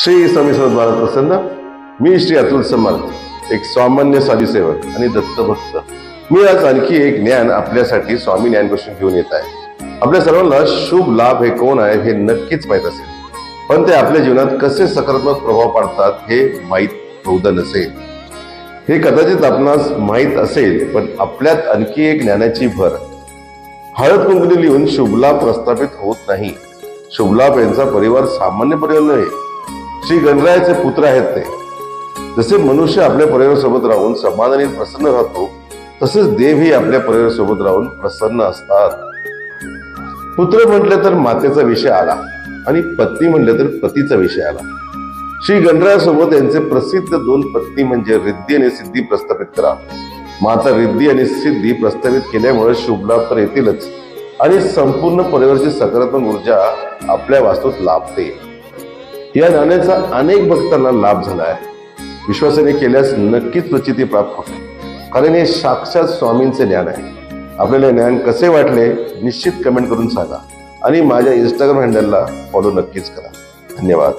श्री स्वामी समर्थ महाराज प्रसन्न मी श्री अतुल समर्थ एक सामान्य स्वामीसेवक सेवक आणि दत्तभक्त. मी आज आणखी एक ज्ञान आपल्यासाठी स्वामी ज्ञानगोष्ठी घेऊन येत आहे. आपल्या सर्वांना शुभ लाभ हे कोण आहे हे नक्कीच माहीत असेल. पण ते आपल्या जीवनात कसे सकारात्मक प्रभाव पाडतात हे माहीत बहुधा नसेल. हे कदाचित आपणास माहीत असेल पण आपल्यात आणखी एक ज्ञानाची भर. हळद कुंकणी लिहून शुभलाभ प्रस्थापित होत नाही. शुभलाभ यांचा परिवार सामान्य परिवार नव्हे. श्री गणरायाचे पुत्र आहेत ते. जसे मनुष्य आपल्या परिवारासोबत राहून समाधानी प्रसन्न राहतो तसेच देवही आपल्या परिवारासोबत राहून प्रसन्न असतात. पुत्र म्हटले तर मातेचा विषय आला आणि पत्नी म्हटले तर पतीचा विषय आला. श्री गणरायासोबत यांचे प्रसिद्ध दोन पत्नी म्हणजे रिद्धी आणि सिद्धी प्रस्थापित करा. माता रिद्धी आणि सिद्धी प्रस्थापित केल्यामुळे शुभलाभ तर येतीलच आणि संपूर्ण परिवाराची सकारात्मक ऊर्जा आपल्या वास्तूत लाभते. या नाण्याचा अनेक भक्तांना लाभ झाला आहे. विश्वासाने केल्यास नक्कीच प्रचिती प्राप्त होते. कारण हे साक्षात स्वामींचे ज्ञान आहे. आपल्याला ज्ञान कसे वाटले निश्चित कमेंट करून सांगा. आणि माझ्या इंस्टाग्राम हँडलला फॉलो नक्कीच करा. धन्यवाद.